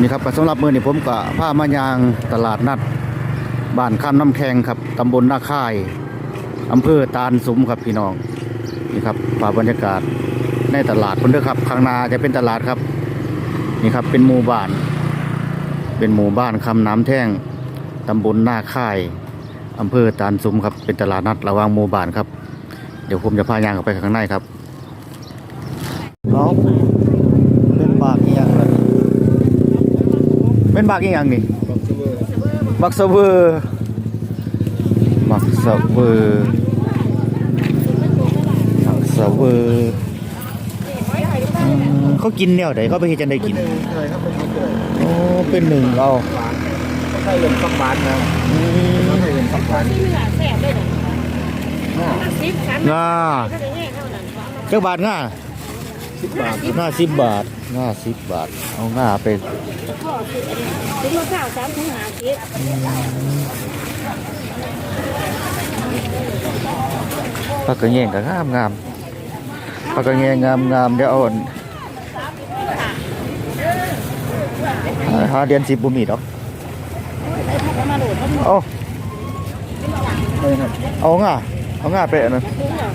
นี่ครับสำหรับมือนี้ผมก็พามายางตลาดนัดบ้านข้ามน้ำแข็งครับตำบลนาค่ายอำเภอตาลสุมครับพี่น้องนี่ครับภาพบรรยากาศในตลาดคนเด้อครับข้างนาจะเป็นตลาดครับนี่ครับเป็นหมู่บ้าน เป็นหมู่บ้านคำน้ำแท่งตำบลนาค่ายอำเภอตาลสุมครับเป็นตลาดนัดระหว่างหมู่บ้านครับเดี๋ยวผมจะพายางเข้าไปข้างในครับเอาเป็นบากอีหยังล่ะ เป็นบากอีหยังนี่บักเสะเวอร์บักเสะเวอร์บักเสะเวอร์อืมเขากินแนวไหนเขาไปเฮ็ดจังไดกินเคยครับเป็นเคยโอ้เป็นหนึ่งเอาหวานใช่เงินสักบาทนะใช่เงินสักบาทที่เหลือแสบเลยเหรอสิบชั้นง่านั้นจักบาทงา สิบบาทงาสิบบาทงาสิบบาท เอางาไปพ่อสิบอันนี้ถึงมาข้าวสามถุงหาสิบผักกระเงงก็งามงามผักกระเงงงามงามเดี๋ยวเอาอันหาเดือนสิบบุมีดอกมาโหลดเขาเอาเอางาเอางาไปอันนั้นถุงเหรอ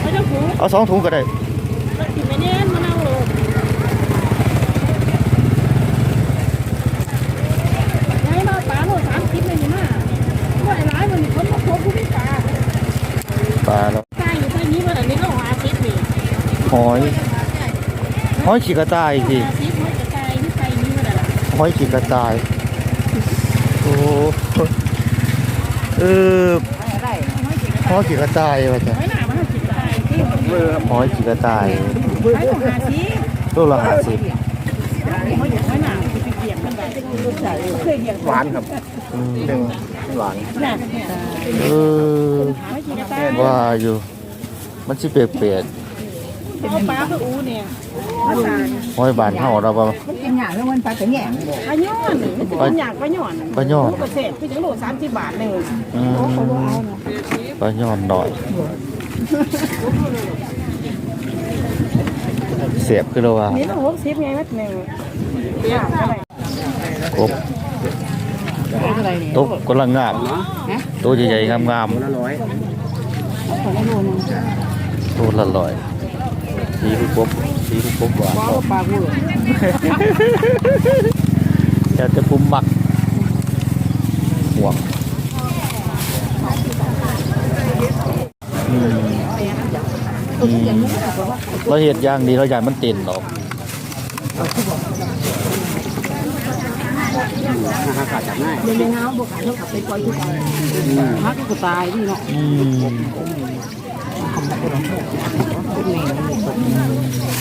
เขาจะถุงเอาสองถุงก็ได้ กินไม่แน่นมะนาวโหลดไงมาปลาโหลดสามสิบเลยนี่มาว่าไอ้ร้ายมันคนมาพบผู้พิการ ปลาแล้วตายอยู่ที่นี้วันนี้ก็หาสิบนี่หอยหอยขีกระต่ายสิหาสิบไม่จะตายที่ไปนี่วันละหอยขีกระต่ายโอ้เออหอยขีกระต่ายว่าจ้ะไม่หนามันสิบตายที่หอยขีกระต่ายไปต้องหาสิบตัวละห้าสิบไม่อยากไม่หนาไปเกี่ยงกันไปเคยเกี่ยงหวานครับอืมหนึ่งหวานน่ะเออหาไม่กิ นได้ว่าอยู่ มันสิเปรียกเป็นปลาคืออูเนี่ยภาษาๆหอยบานเฮาเราบ่มันกินอย่างแล้วมันปลาแต่แง่งปลาย่อนมันอยากปลาย่อนปลาย่อนเกษตรคือจังโลสามสิบบาทเลยอืมปลาย่อนหน่อยเสียบคือเราว่านี่ต้องหกสิบไงมัดหนึ่งอยากอะไรกบตกกำลังงามตัวใหญ่ๆงาม ตัวละอยๆตัวละร้อยสีคือกบสีคือกบหวานปลาบูแต่จะปุ่มหมักห่วงเราเห็ดย่างดีเราอยากมันเต็นหรอ กห้าขาดจากง่ายเดี๋ยวยังเงาบวกเขาขับไปปล่อยทุกวันฮักก็ตายนี่เนาะอืม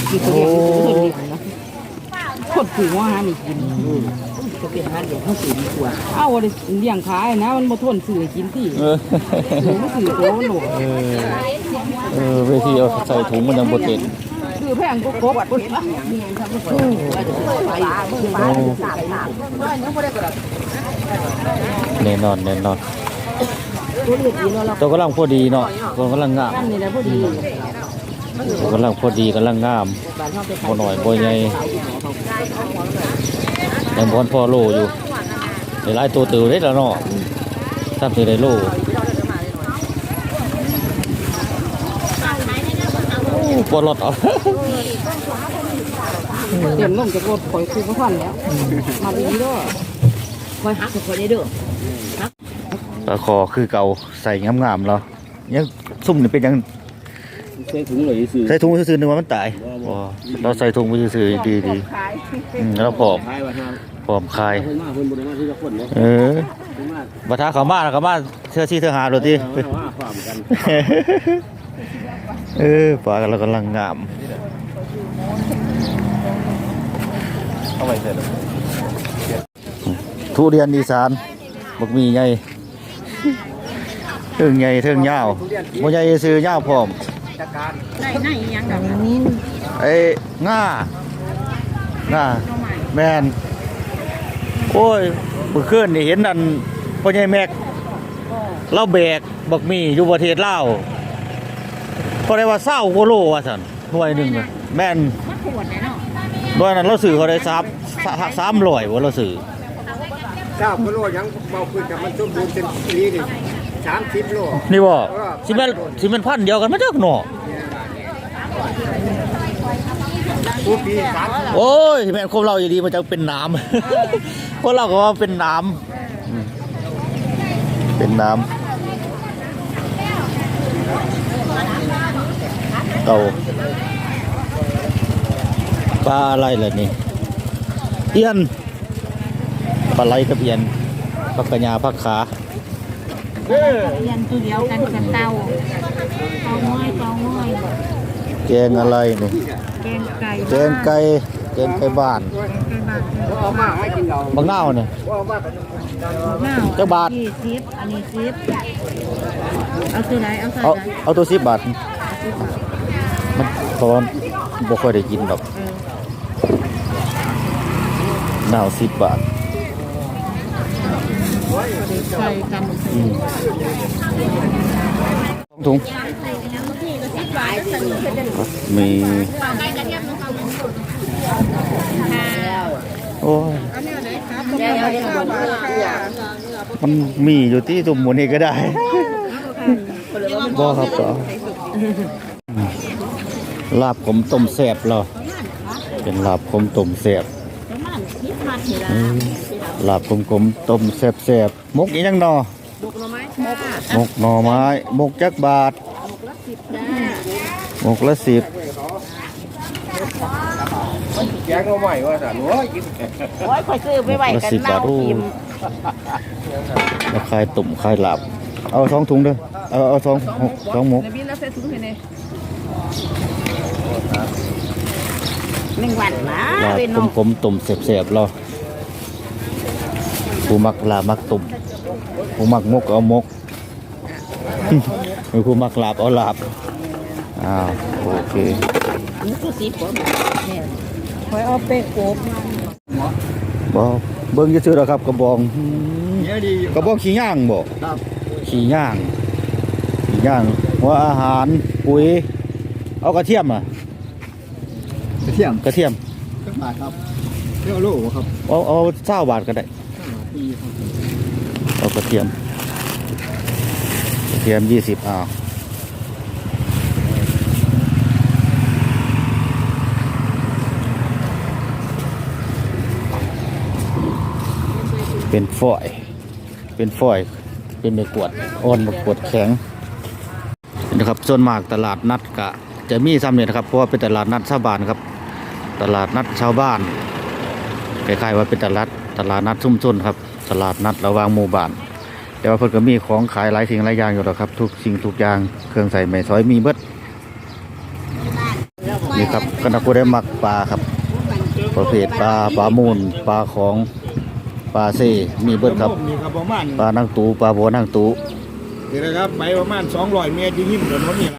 กี่ตัวเดียวกี่ตัวเดียวนะคนถือว่าหานี่กินก็เป็นฮันเดียวเขาสื่ดีกว่าเอ้าเลยเลี้ยงขายนะมันมาทนสื่อกินที่สื่อมันสื่อโตหนูเออเวทีเอาใส่ถุงมันยังบ่เต็น คือแพงก็ครบปไปสามสามแน่นอนแน่นอนตัวกำลังพอดีเนาะตัวกำลังงามตัวกำลังพอดีกำลังงามบ่หน่อยบ่ใหญ่ยังบ่พอโลอยู่หลายตัวตือได้แล้วเนาะทำสิได้โลโอ้ ปวดรถเอาเตรียมลงจากรถคอยคือพระพันแล้ว มาดีเด้อคอยหักคอยได้เด้อปลาคอคือเก่าใส่งามๆแล้วยังซุ่มนี่เป็นยังใส่ถุงเลยซื้อใส่ถุงซื่อๆนึกว่ามันตายบ่เราใส่ถุงไว้ซื่อๆดีๆอืมแล้วผอมขายว่าครับผอมคายเพิ่นมาเพิ่นบ่ได้มาที่ละคนเนาะเออเพิ่นมาบัดท้าเขามาแล้วเขามาเทื่อซี่เทื่อหาโดดติ เอาว่าความกันเออปลากันเรากำลังงามเอาไว้เสร็จแล้วทุเรียนอีสานบักมีใหญ่เทิงใหญ่เทิงยาวบ่ใหญ่ซื้อยาวพร้อมได้ไหนยังดอกไอ้ง่าง่าแม่นโอ้ยเมื่อคืนนี่เห็นนั่นพ่อใหญ่แม็กเราแบกบักมีอยู่ประเทศลาว ก็ได้ว่าเศร้าโกโลว่าซั่นหน่วยหนึงอะแม่นมาขวดเลยเนาะด้วยนั้นเราซื้อเขาได้ซับสามร้อยบ่เราซื้อเจ้าก็โลยังเบาขึ้นกับมันสมบูรณ์เป็นปีนี่สามสิบโลนี่บ่สิแม่นสิแม่นพันธุ์เดียวกันมาจากเนาะทุกปีสามโอ้ยแม่นคนเราอยู่ดีมันจะเป็นน้ำคนเราก็ว่าเป็นน้ำอืมเป็นน้ำ เต่าปลาอะไรล่ะนี่เอียนปลาไหลกับเอียนพักกระยาพักขาเรียนตัวเดียวกันกับเต่าเต่าง้อยเต่าง้อยแกงอะไรนี่แกงไก่แกงไก่แกงไก่บ้านไก่บ้านเอามาให้กินเราบางนาวเนี่ยเอามาข้าวเจ้าบาทยี่สิบอันนี้สิบเอาตัวไหนเอาใส่เอาไหนเอาตัวสิบบาท มันตอนบ่ค่อยได้กินดอกนาวสิบบาทใส่กันอืมถุงมีโอ้ยมันมีอยู่ที่ตุ่มหมูนี่ก็ได้บ่ครับก็ ลาบขมต้มแซ่บเหรอเป็นลาบขมต้มแซ่บอืมลาบขมขมๆต้มแซ่บแซ่บๆมกอีหยังนอมกหน่อไม้มกจักบาทมกละสิบแกงเอาใหม่ว่าสันโอ้ยกินโอ้ยข่อยซื้อไปไว้ละกันสิบบาเน่าทโอ้อิ่มแล้วขายตุ่มขายลาบเอาสองถุงเด้อเอาเอาสองหกสองมกบิน แล้วใส่ถุงให้แน่หนึ่งวันนะลาบเป็นขน้อมงขมๆต้มแซ่บๆเหรอผู้มักลาบมักตุ่มผู้มักมกเอามกมีผู้มักลาบเอาลาบอ้าวโอเคนี่คือสิบบ่เนี่ยข่อยเอาเป๊กโกบบอเบิ้งจะซื้อแล้วครับกระบองเนี่ยดีกระบองขี้ย่างบ่ครับขี้ย่างขี้ย่างหัวอาหารปุ๋ยเอากระเทียมอะกระเทียมกระเทียมกระบาดครับเที่ยวโลครับเอาเอาเศร้าบาทก็ได้ปีครับเอากระเทียมกระเทียมยี่สิบอ้าวเป็นฝอย เป็นฝอย เป็นใบกวดอ่อนใบกวดแข็งนะครับส่วนมากตลาดนัดกะจะมีซ้ำเนี่ยนะครับเพราะว่าเป็นตลาดนัดชาวบ้านครับ ตลาดนัดชาวบ้านคล้ายๆว่าเป็นตลาดตลาดนัดชุมชนครับ ตลาดนัดระหว่างหมู่บ้าน แต่ว่าเพิ่นก็มีของขายหลายสิ่งหลายอย่างอยู่แล้วครับ ทุกสิ่งทุกอย่างเครื่องใส่ไม้สอยมีเบิดนี่ครับคณะผู้ได้มักปลาครับ ประเภทปลาปลามูลปลาของปลาเซมีเบิดครับนี่ครับประมาณปลานั่งตูปลาบัวนั่งตูนี่นะครับไปประมาณ200เมตรที่หิมถนนนี่